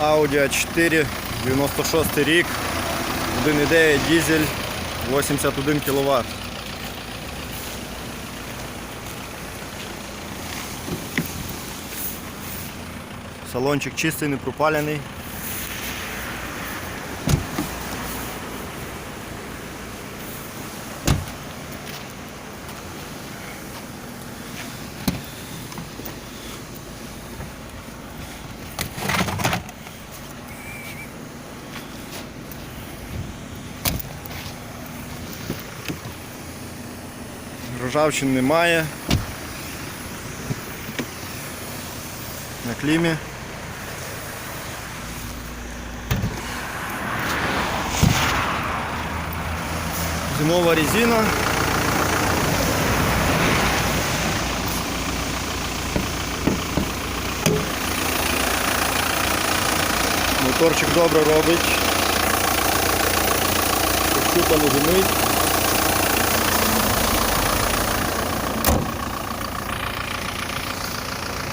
Audi A4, 96 рік, 1,9 дизель, 81 кВт. Салончик чистий, не пропалений. Ржавчин немає. На клімі. Зимова резина. Моторчик добре робить. Щупало гумить.